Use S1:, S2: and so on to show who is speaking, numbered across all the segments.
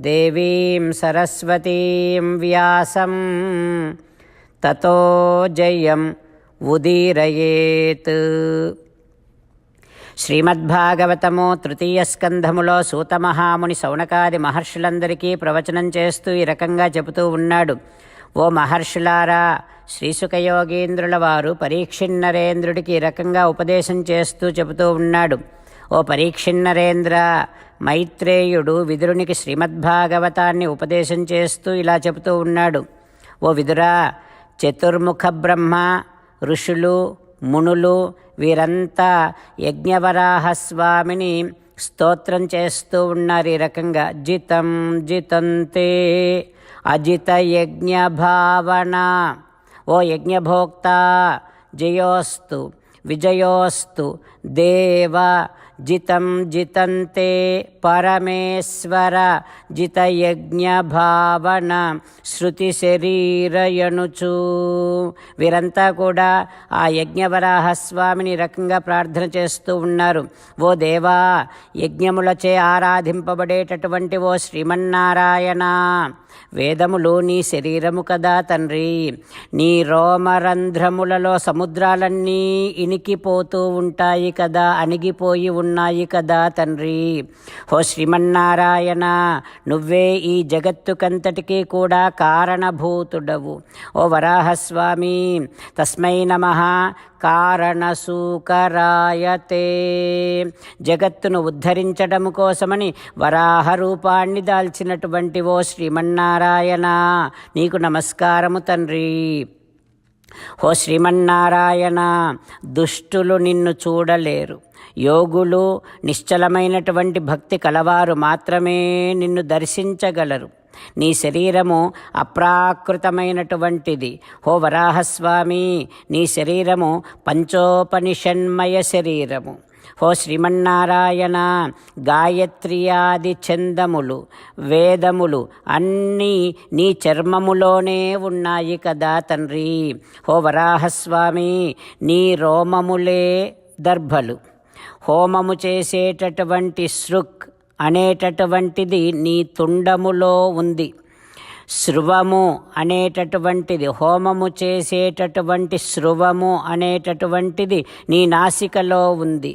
S1: దేవీం సరస్వతీం వ్యాసం. తతో జయం ఉదీరయేత్. శ్రీమద్భాగవతము తృతీయ స్కంధములో సూతమహాముని సౌనకాది మహర్షులందరికీ ప్రవచనం చేస్తూ ఈ రకంగా చెబుతూ ఉన్నాడు. ఓ మహర్షులారా శ్రీసుఖయోగీంద్రుల వారు పరీక్షిన్నరేంద్రుడికి ఈ రకంగా ఉపదేశం చేస్తూ చెబుతూ ఉన్నాడు. ఓ పరీక్షిన్నరేంద్ర మైత్రేయుడు విదురునికి శ్రీమద్భాగవతాన్ని ఉపదేశం చేస్తూ ఇలా చెబుతూ ఉన్నాడు. ఓ విదురా చతుర్ముఖ బ్రహ్మ ఋషులు మునులు వీరంతా యజ్ఞవరాహస్వామిని స్తోత్రం చేస్తూ ఉన్నారు ఈ రకంగా. జితం జితంతే అజిత యజ్ఞ భావన ఓ యజ్ఞభోక్త జయోస్తు విజయోస్తు దేవ జితం జితంతే పరమేశ్వర జితయజ్ఞభావన శృతి శరీరయణుచు వీరంతా కూడా ఆ యజ్ఞవరాహస్వామిని రకంగా ప్రార్థన చేస్తూ ఉన్నారు. ఓ దేవా యజ్ఞములచే ఆరాధింపబడేటటువంటి ఓ శ్రీమన్నారాయణ వేదములు నీ శరీరము కదా తండ్రి. నీ రోమరంధ్రములలో సముద్రాలన్నీ ఇనికిపోతూ ఉంటాయి కదా అణిగిపోయి ఉన్నాయి కదా తండ్రి. ఓ శ్రీమన్నారాయణ నువ్వే ఈ జగత్తుకంతటికీ కూడా కారణభూతుడవు. ఓ వరాహస్వామి తస్మై నమ. కారణసూకరాయతే. జగత్తును ఉద్ధరించడం కోసమని వరాహ రూపాన్ని దాల్చినటువంటి ఓ శ్రీమన్నారాయణ నీకు నమస్కారము తండ్రి. ఓ శ్రీమన్నారాయణ దుష్టులు నిన్ను చూడలేరు. యోగులు నిశ్చలమైనటువంటి భక్తి కలవారు మాత్రమే నిన్ను దర్శించగలరు. నీ శరీరము అప్రాకృతమైనటువంటిది. హో వరాహస్వామి నీ శరీరము పంచోపనిషన్మయ శరీరము. ఓ శ్రీమన్నారాయణ గాయత్రియాది చందములు వేదములు అన్నీ నీ చర్మములోనే ఉన్నాయి కదా తండ్రి. ఓ వరాహస్వామి నీ రోమములే దర్భలు. హోమము చేసేటటువంటి శృక్ అనేటటువంటిది నీ తుండములో ఉంది. శృవము అనేటటువంటిది హోమము చేసేటటువంటి శృవము అనేటటువంటిది నీ నాసికలో ఉంది.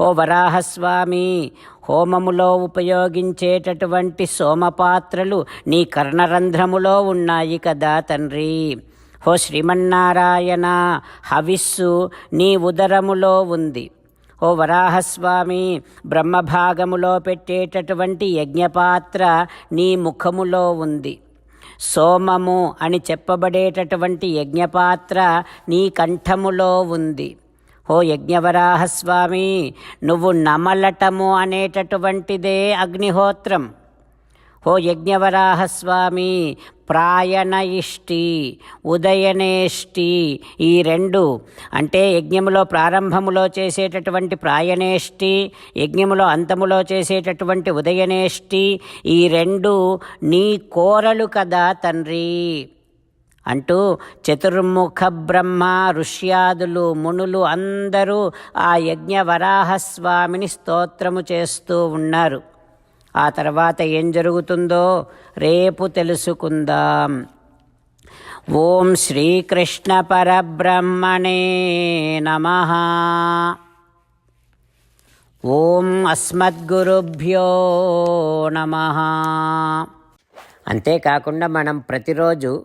S1: ఓ వరాహస్వామి హోమములో ఉపయోగించేటటువంటి సోమపాత్రలు నీ కర్ణరంధ్రములో ఉన్నాయి కదా తండ్రి. ఓ శ్రీమన్నారాయణ హవిస్సు నీ ఉదరములో ఉంది. ఓ వరాహస్వామి బ్రహ్మభాగములో పెట్టేటటువంటి యజ్ఞపాత్ర నీ ముఖములో ఉంది. సోమము అని చెప్పబడేటటువంటి యజ్ఞపాత్ర నీ కంఠములో ఉంది. ఓ యజ్ఞవరాహస్వామి నువ్వు నమలటము అనేటటువంటిదే అగ్నిహోత్రం. ఓ యజ్ఞవరాహస్వామి ప్రాయణయిష్టి ఉదయనేష్టి ఈ రెండు అంటే యజ్ఞములో ప్రారంభములో చేసేటటువంటి ప్రాయణేష్టి యజ్ఞములో అంతములో చేసేటటువంటి ఉదయనేష్టి ఈ రెండు నీ కోరలు కదా తండ్రి. అంటూ చతుర్ముఖ బ్రహ్మ ఋష్యాదులు మునులు అందరూ ఆ యజ్ఞ వరాహస్వామిని స్తోత్రము చేస్తూ ఉన్నారు. ఆ తర్వాత ఏం జరుగుతుందో రేపు తెలుసుకుందాం. ఓం శ్రీకృష్ణ పరబ్రహ్మణే నమ. ఓం అస్మద్గురుభ్యో నమ. అంతేకాకుండా మనం ప్రతిరోజు